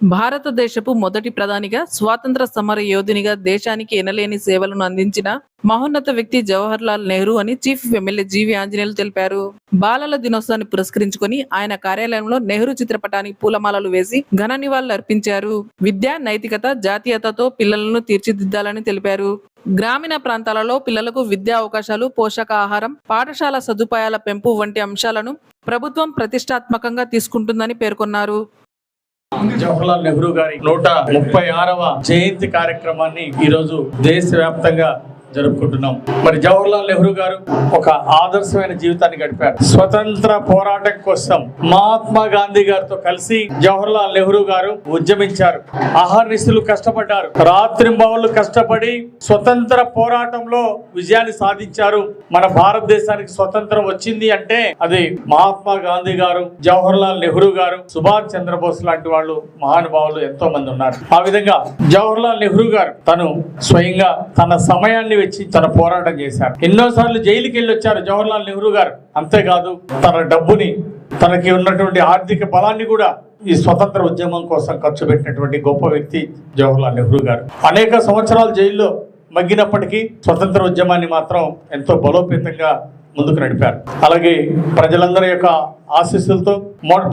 భారతదేశపు మొదటి ప్రధానిగా స్వాతంత్ర సమర యోధునిగా దేశానికి ఎనలేని సేవలను అందించిన మహోన్నత వ్యక్తి జవహర్ లాల్ నెహ్రూ అని చీఫ్ ఎమ్మెల్యే జీవి ఆంజనేయులు తెలిపారు. బాలల దినోత్సవాన్ని పురస్కరించుకొని ఆయన కార్యాలయంలో నెహ్రూ చిత్రపటానికి పూలమాలలు వేసి ఘన నివాళులు అర్పించారు. విద్య నైతికత జాతీయతతో పిల్లలను తీర్చిదిద్దాలని తెలిపారు. గ్రామీణ ప్రాంతాలలో పిల్లలకు విద్యా అవకాశాలు పోషకాహారం పాఠశాల సదుపాయాల పెంపు వంటి అంశాలను ప్రభుత్వం ప్రతిష్టాత్మకంగా తీసుకుంటుందని పేర్కొన్నారు. జవహర్లాల్ నెహ్రూ గారి నూట ముప్పై ఆరవ జయంతి కార్యక్రమాన్ని ఈరోజు దేశవ్యాప్తంగా జరుపుకుంటున్నాం. మరి జవహర్లాల్ నెహ్రూ గారు ఒక ఆదర్శమైన జీవితాన్ని గడిపారు. స్వతంత్ర పోరాటం కోసం మహాత్మా గాంధీ గారితో కలిసి జవహర్లాల్ నెహ్రూ గారు ఉద్యమించారు. ఆహార్నిస్తులు కష్టపడ్డారు. రాత్రింబవళ్ళు కష్టపడి స్వతంత్ర పోరాటంలో విజయాన్ని సాధించారు. మన భారతదేశానికి స్వతంత్రం వచ్చింది అంటే అది మహాత్మా గాంధీ గారు జవహర్లాల్ నెహ్రూ గారు సుభాష్ చంద్రబోస్ లాంటి వాళ్ళు మహానుభావులు ఎంతో మంది ఉన్నారు. ఆ విధంగా జవహర్లాల్ నెహ్రూ గారు తను స్వయంగా తన సమయాన్ని వచ్చి తన పోరాటం చేశారు. ఎన్నోసార్లు జైలుకి వెళ్ళి వచ్చారు జవహర్లాల్ నెహ్రూ గారు. అంతేకాదు తన డబ్బుని తనకి ఉన్నటువంటి ఆర్థిక బలాన్ని కూడా ఈ స్వతంత్ర ఉద్యమం కోసం ఖర్చు పెట్టినటువంటి గొప్ప వ్యక్తి జవహర్లాల్ నెహ్రూ గారు. అనేక సంవత్సరాలు జైల్లో మగ్గినప్పటికీ స్వతంత్ర ఉద్యమాన్ని మాత్రం ఎంతో బలోపేతంగా ముందుకు నడిపారు. అలాగే ప్రజలందరి యొక్క ఆశీస్సులతో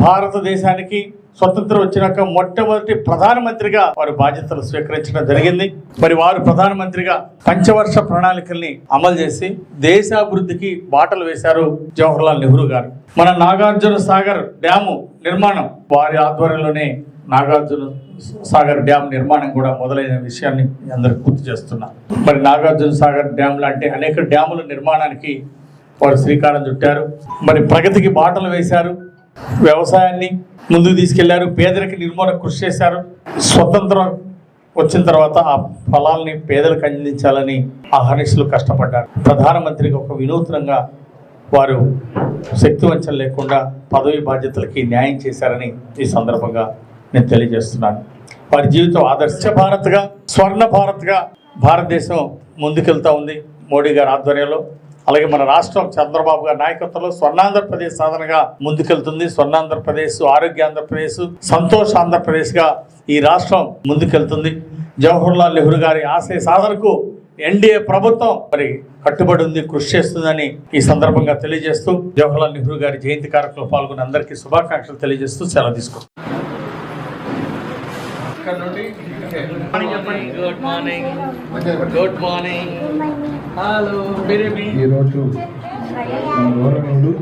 భారతదేశానికి స్వతంత్రం వచ్చినాక మొట్టమొదటి ప్రధానమంత్రిగా వారు బాధ్యతలు స్వీకరించడం జరిగింది. మరి వారు ప్రధానమంత్రిగా పంచవర్ష ప్రణాళికల్ని అమలు చేసి దేశాభివృద్ధికి బాటలు వేశారు జవహర్లాల్ నెహ్రూ గారు. మన నాగార్జున సాగర్ డ్యాము నిర్మాణం వారి ఆధ్వర్యంలోనే నాగార్జున సాగర్ డ్యామ్ నిర్మాణం కూడా మొదలైన విషయాన్ని అందరికి గుర్తు చేస్తున్నారు మరి నాగార్జున సాగర్ డ్యామ్ లాంటి అనేక డ్యాముల నిర్మాణానికి వారు శ్రీకారం చుట్టారు. మరి ప్రగతికి బాటలు వేశారు. వ్యవసాయాన్ని ముందుకు తీసుకెళ్ళారు పేదరిక నిర్మూలన కృషి చేశారు. స్వతంత్రం వచ్చిన తర్వాత ఆ ఫలాల్ని పేదలకు అందించాలని అహర్నిశలు కష్టపడ్డారు. ప్రధానమంత్రికి ఒక వినూత్నంగా వారు శక్తివంచం లేకుండా పదవి బాధ్యతలకి న్యాయం చేశారని ఈ సందర్భంగా నేను తెలియజేస్తున్నాను. వారి జీవితం ఆదర్శ భారత్గా స్వర్ణ భారత్గా భారతదేశం ముందుకెళ్తా ఉంది. మోడీ గారి ఆధ్వర్యంలో అలాగే మన రాష్ట్రం చంద్రబాబు గారి నాయకత్వంలో స్వర్ణాంధ్రప్రదేశ్ సాధనగా ముందుకెళ్తుంది. స్వర్ణాంధ్రప్రదేశ్ ఆరోగ్య ఆంధ్రప్రదేశ్ సంతోష ఆంధ్రప్రదేశ్గా ఈ రాష్ట్రం ముందుకెళ్తుంది. జవహర్లాల్ నెహ్రూ గారి ఆశయ సాధనకు ఎన్డీఏ ప్రభుత్వం మరి కట్టుబడి ఉంది కృషి చేస్తుందని ఈ సందర్భంగా తెలియజేస్తూ జవహర్లాల్ నెహ్రూ గారి జయంతి కార్యక్రమంలో పాల్గొన్న అందరికీ శుభాకాంక్షలు తెలియజేస్తూ సెలవు తీసుకుంటాం good morning good morning hello ఈరోజు మన గౌరవనీయులు